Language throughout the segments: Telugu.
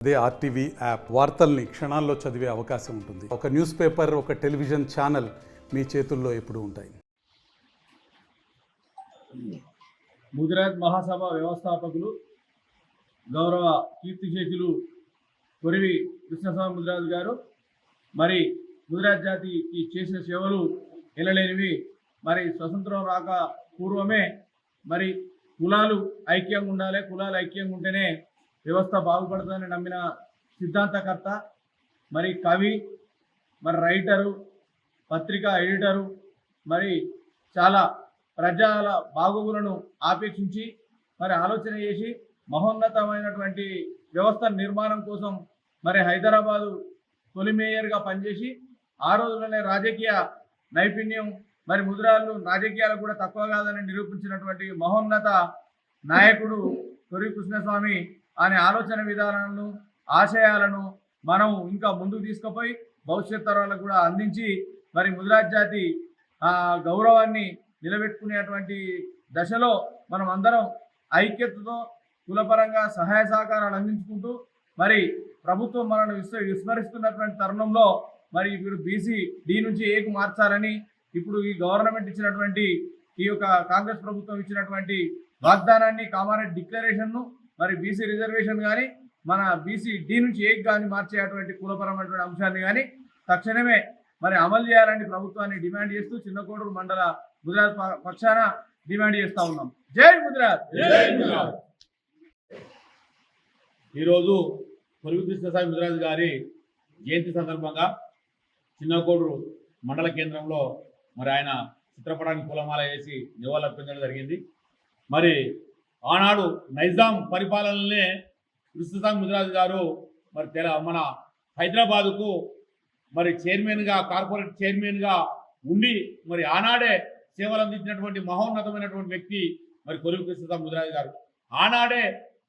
అదే ఆర్టీవీ యాప్ వార్తల్ని క్షణాల్లో చదివే అవకాశం ఉంటుంది. ఒక న్యూస్ పేపర్ ఒక టెలివిజన్ ఛానల్ మీ చేతుల్లో ఎప్పుడు ఉంటాయి. గుజరాత్ మహాసభ వ్యవస్థాపకులు గౌరవ కీర్తిశేషులు కొరివి కృష్ణస్వామి ముదిరాజు గారు మరి గుజరాత్ జాతికి చేసిన సేవలు ఎనలేనివి మరి స్వతంత్రం రాక పూర్వమే మరి కులాలు ఐక్యంగా ఉండాలి కులాలు ఐక్యంగా ఉంటేనే వ్యవస్థ బాగుపడుతుందని నమ్మిన సిద్ధాంతకర్త మరి కవి మరి రైటరు పత్రికా ఎడిటరు మరి చాలా ప్రజల బాగోగులను ఆపేక్షించి మరి ఆలోచన చేసి మహోన్నతమైనటువంటి వ్యవస్థ నిర్మాణం కోసం మరి హైదరాబాదు తొలి మేయర్గా పనిచేసి ఆ రోజుల్లోనే రాజకీయ నైపుణ్యం మరి ముద్రాలు రాజకీయాలు కూడా తక్కువ కాదని నిరూపించినటువంటి మహోన్నత నాయకుడు తొరి కృష్ణస్వామి అనే ఆలోచన విధానాలను ఆశయాలను మనం ఇంకా ముందుకు తీసుకుపోయి భవిష్యత్ తరాలకు కూడా అందించి మరి ముదిరాజ్ జాతి గౌరవాన్ని నిలబెట్టుకునేటువంటి దశలో మనం అందరం ఐక్యతతో కులపరంగా సహాయ సహకారాలు అందించుకుంటూ మరి ప్రభుత్వం మనల్ని విస్మ విస్మరిస్తున్నటువంటి తరుణంలో మరి ఇప్పుడు బీసీ డి నుంచి ఏకు మార్చాలని ఇప్పుడు ఈ గవర్నమెంట్ ఇచ్చినటువంటి ఈ యొక్క కాంగ్రెస్ ప్రభుత్వం ఇచ్చినటువంటి వాగ్దానాన్ని కామారెడ్డి డిక్లరేషన్ను మరి బీసీ రిజర్వేషన్ కానీ మన బీసీ డి నుంచి ఏక్ కానీ మార్చేటువంటి కులపరమైనటువంటి అంశాన్ని కానీ తక్షణమే మరి అమలు చేయాలని ప్రభుత్వాన్ని డిమాండ్ చేస్తూ చిన్నకోడూరు మండల గుజరాత్ పక్షాన డిమాండ్ చేస్తూ ఉన్నాం. జై గుజరాత్! ఈరోజు పొరుగు కృష్ణస్వామి ముదిరాజు గారి జయంతి సందర్భంగా చిన్నకోడూరు మండల కేంద్రంలో మరి ఆయన చిత్రపటానికి పూలమాల వేసి నివాళులర్పించడం జరిగింది. మరి ఆనాడు నైజాం పరిపాలనలే కృష్ణస్వామి ముదిరాజు గారు మరి తెల మన హైదరాబాదుకు మరి చైర్మన్గా కార్పొరేట్ చైర్మన్గా ఉండి మరి ఆనాడే సేవలు అందించినటువంటి మహోన్నతమైనటువంటి వ్యక్తి మరి కొలువు కృష్ణస్వామి ముదిరాజు గారు. ఆనాడే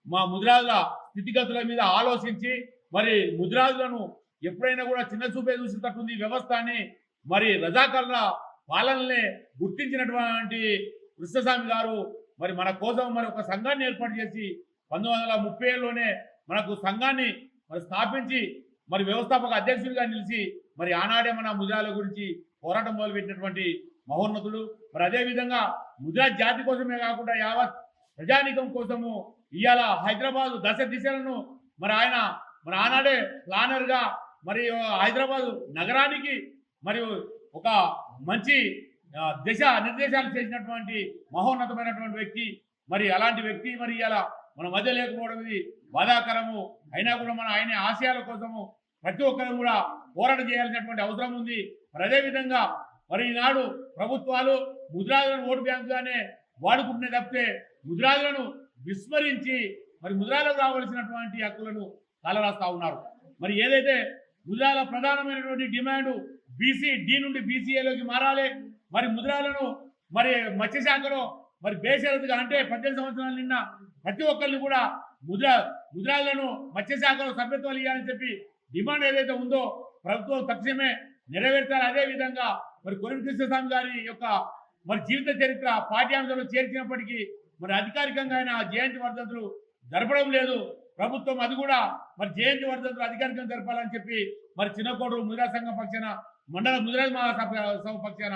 మా ముదిరాజుల స్థితిగతుల మీద ఆలోచించి మరి ముదిరాజులను ఎప్పుడైనా కూడా చిన్న చూపే చూసినట్టుంది వ్యవస్థ అని మరి రజాకర్ల పాలనలే గుర్తించినటువంటి కృష్ణస్వామి గారు మరి మన కోసం మరి ఒక సంఘాన్ని ఏర్పాటు చేసి పంతొమ్మిది వందల ముప్పై ఏడులోనే మనకు సంఘాన్ని మరి స్థాపించి మరి వ్యవస్థాపక అధ్యక్షుడిగా నిలిచి మరి ఆనాడే మన ముజాల గురించి పోరాటం మొదలుపెట్టినటువంటి మహోన్నతుడు. మరి అదేవిధంగా ముజా జాతి కోసమే కాకుండా యావత్ ప్రజానీకం కోసము ఇవాళ హైదరాబాదు దశ దిశలను మరి ఆయన మరి ఆనాడే ప్లానర్గా మరి హైదరాబాదు నగరానికి మరియు ఒక మంచి దిశ నిర్దేశాలు చేసినటువంటి మహోన్నతమైనటువంటి వ్యక్తి. మరి అలాంటి వ్యక్తి మరి ఇలా మన మధ్య లేకపోవడం ఇది బాధాకరము. అయినా కూడా మన ఆయన ఆశయాల కోసము ప్రతి ఒక్కరు కూడా పోరాటం చేయాల్సినటువంటి అవసరం ఉంది. మరి అదేవిధంగా మరి ఈనాడు ప్రభుత్వాలు ముద్రాలను ఓటు బ్యాంకుగానే వాడుకుంటునే తప్పితే ముద్రాలను విస్మరించి మరి ముద్రాలకు రావాల్సినటువంటి హక్కులను కాలరాస్తా ఉన్నారు. మరి ఏదైతే ముద్రాల ప్రధానమైనటువంటి డిమాండ్ బీసీ డి నుండి బీసీఏలోకి మారాలి మరి ముద్రాలను మరి మత్స్యశాఖలో మరి బేషరతుగా అంటే పద్దెనిమిది సంవత్సరాల నిన్న ప్రతి ఒక్కరిని కూడా ముద్ర ముద్రాలను మత్స్యశాఖలో సభ్యత్వాలు ఇవ్వాలని చెప్పి డిమాండ్ ఏదైతే ఉందో ప్రభుత్వం తక్షణమే నెరవేర్చాలి. అదే విధంగా మరి కొరివి కృష్ణస్వామి గారి యొక్క మరి జీవిత చరిత్ర పాఠ్యాంశాలు చేర్చినప్పటికీ మరి అధికారికంగా ఆయన జయంతి వర్ధంతులు జరపడం లేదు. ప్రభుత్వం అది కూడా మరి జయంతి వర్ధంతులు అధికారికంగా జరపాలని చెప్పి మరి చిన్నకోడు ముద్రా సంఘం పక్షాన మండల ముద్రా మహాసభ సభ పక్షాన